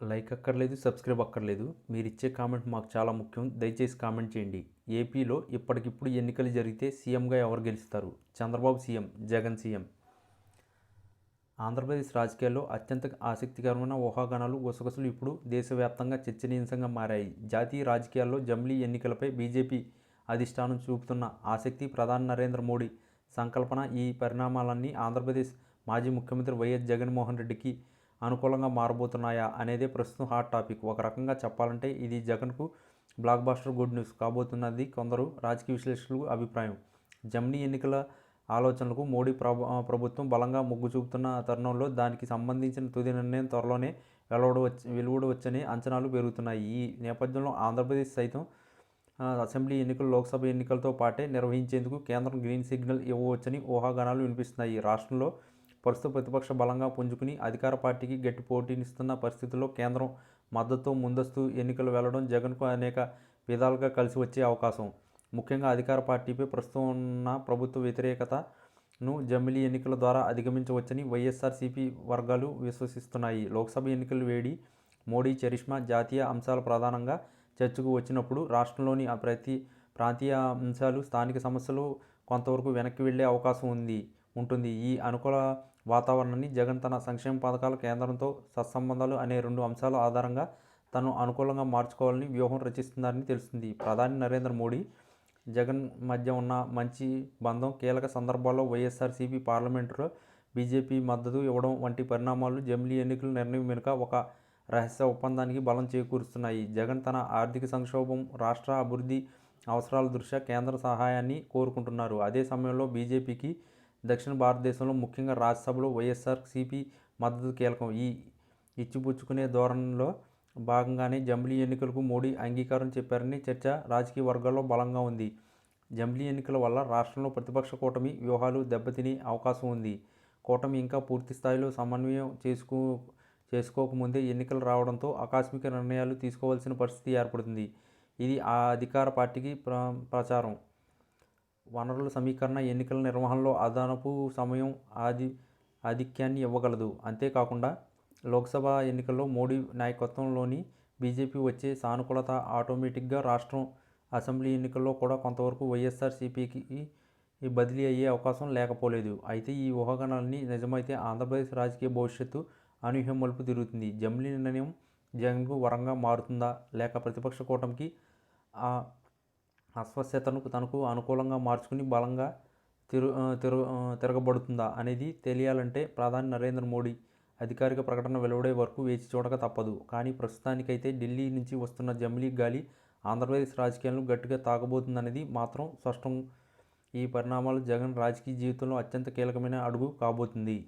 Like అక్కర్లేదు subscribe అక్కర్లేదు. మీరు ఇచ్చే కామెంట్ మాకు చాలా ముఖ్యం. దయచేసి కామెంట్ చేయండి. ఏపీలో ఇప్పటికిప్పుడు ఎన్నికలు జరిగితే సీఎంగా ఎవరు గెలుస్తారు? Chandrababu CM Jagan CM. Andhra Pradesh రాజకీయాల్లో అత్యంత ఆసక్తికరమైన ఊహాగానాలు గుసగుసలు ఇప్పుడు దేశవ్యాప్తంగా చర్చనీయాంశంగా మారాయి. జాతీయ రాజకీయాల్లో జమిలీ ఎన్నికలపై బీజేపీ అధిష్టానం చూపుతున్న ఆసక్తి ప్రధాని నరేంద్ర మోడీ సంకల్పన ఈ పరిణామాలన్నీ ఆంధ్రప్రదేశ్ మాజీ ముఖ్యమంత్రి వైఎస్ జగన్మోహన్ రెడ్డికి అనుకూలంగా మారబోతున్నాయా అనేదే ప్రస్తుతం హాట్ టాపిక్ ఒక రకంగా చెప్పాలంటే ఇది జగన్కు బ్లాక్ బాస్టర్ గుడ్ న్యూస్ కాబోతున్నది కొందరు రాజకీయ విశ్లేషకులు అభిప్రాయం. జమినీ ఎన్నికల ఆలోచనలకు మోడీ ప్రభు ప్రభుత్వం బలంగా మొగ్గు చూపుతున్న తరుణంలో దానికి సంబంధించిన తుది నిర్ణయం త్వరలోనే వెలువడవచ్చు వెలువడవచ్చని అంచనాలు పెరుగుతున్నాయి. ఈ నేపథ్యంలో ఆంధ్రప్రదేశ్ సైతం అసెంబ్లీ ఎన్నికలు లోక్సభ ఎన్నికలతో పాటే నిర్వహించేందుకు కేంద్రం గ్రీన్ సిగ్నల్ ఇవ్వవచ్చని ఊహాగానాలు వినిపిస్తున్నాయి. రాష్ట్రంలో ప్రస్తుత ప్రతిపక్ష బలంగా పుంజుకుని అధికార పార్టీకి గట్టి పోటీనిస్తున్న పరిస్థితుల్లో కేంద్రం మద్దతు ముందస్తు ఎన్నికలు వెళ్ళడం జగన్కు అనేక విధాలుగా కలిసి వచ్చే అవకాశం. ముఖ్యంగా అధికార పార్టీపై ప్రస్తుతం ఉన్న ప్రభుత్వ వ్యతిరేకతను జమిలీ ఎన్నికల ద్వారా అధిగమించవచ్చని వైఎస్ఆర్సీపీ వర్గాలు విశ్వసిస్తున్నాయి. లోక్సభ ఎన్నికలు వేడి మోడీ చరిష్మా జాతీయ అంశాలు ప్రధానంగా చర్చకు వచ్చినప్పుడు రాష్ట్రంలోని ప్రతి ప్రాంతీయ అంశాలు స్థానిక సమస్యలు కొంతవరకు వెనక్కి వెళ్ళే అవకాశం ఉంది. ఉంటుంది. ఈ అనుకూల వాతావరణాన్ని జగన్ తన సంక్షేమ పథకాల కేంద్రంతో సత్సంబంధాలు అనే రెండు అంశాల ఆధారంగా తను అనుకూలంగా మార్చుకోవాలని వ్యూహం రచిస్తున్నారని తెలుస్తుంది. ప్రధాని నరేంద్ర మోడీ జగన్ మధ్య ఉన్న మంచి బంధం కీలక సందర్భాల్లో వైఎస్ఆర్సీపీ పార్లమెంటులో బీజేపీ మద్దతు ఇవ్వడం వంటి పరిణామాలు జమిలీ ఎన్నికల నిర్ణయం వెనుక ఒక రహస్య ఒప్పందానికి బలం చేకూరుస్తున్నాయి. జగన్ తన ఆర్థిక సంక్షోభం రాష్ట్ర అభివృద్ధి అవసరాల దృష్ట్యా కేంద్ర సహాయాన్ని కోరుకుంటున్నారు. అదే సమయంలో బీజేపీకి దక్షిణ భారతదేశంలో ముఖ్యంగా రాజ్యసభలో వైఎస్ఆర్ సిపి మద్దతు కీలకం. ఈ ఇచ్చిపుచ్చుకునే ధోరణిలో భాగంగానే జంబ్లీ ఎన్నికలకు మోడీ అంగీకారం చెప్పారని చర్చ రాజకీయ వర్గాల్లో బలంగా ఉంది. జంబ్లీ ఎన్నికల వల్ల రాష్ట్రంలో ప్రతిపక్ష కూటమి వ్యూహాలు దెబ్బతినే అవకాశం ఉంది. కూటమి ఇంకా పూర్తి స్థాయిలో సమన్వయం చేసుకో చేసుకోకముందే ఎన్నికలు రావడంతో ఆకస్మిక నిర్ణయాలు తీసుకోవాల్సిన పరిస్థితి ఏర్పడుతుంది. ఇది ఆ అధికార పార్టీకి ప్ర ప్రచారం. వనరుల సమీకరణ ఎన్నికల నిర్వహణలో అదనపు సమయం ఆది ఆధిక్యాన్ని ఇవ్వగలదు. అంతేకాకుండా లోక్సభ ఎన్నికల్లో మోడీ నాయకత్వంలోని బీజేపీ వచ్చే సానుకూలత ఆటోమేటిక్గా రాష్ట్రం అసెంబ్లీ ఎన్నికల్లో కూడా కొంతవరకు వైఎస్ఆర్సీపీకి బదిలీ అయ్యే అవకాశం లేకపోలేదు. అయితే ఈ ఊహాగానాలన్నీ నిజమైతే ఆంధ్రప్రదేశ్ రాజకీయ భవిష్యత్తు అనూహ్యం మలుపు తిరుగుతుంది. జమిలీ నిర్ణయం జగన్కు వరంగా మారుతుందా లేక ప్రతిపక్ష కూటమికి అస్వస్థతను తనకు అనుకూలంగా మార్చుకుని బలంగా తిరు తిరు తిరగబడుతుందా అనేది తెలియాలంటే ప్రధాని నరేంద్ర మోడీ అధికారిక ప్రకటన వెలువడే వరకు వేచి చూడక తప్పదు. కానీ ప్రస్తుతానికైతే ఢిల్లీ నుంచి వస్తున్న జమిలీ గాలి ఆంధ్రప్రదేశ్ రాజకీయాలను గట్టిగా తాకబోతుందనేది మాత్రం స్పష్టం. ఈ పరిణామాలు జగన్ రాజకీయ జీవితంలో అత్యంత కీలకమైన అడుగు కాబోతుంది.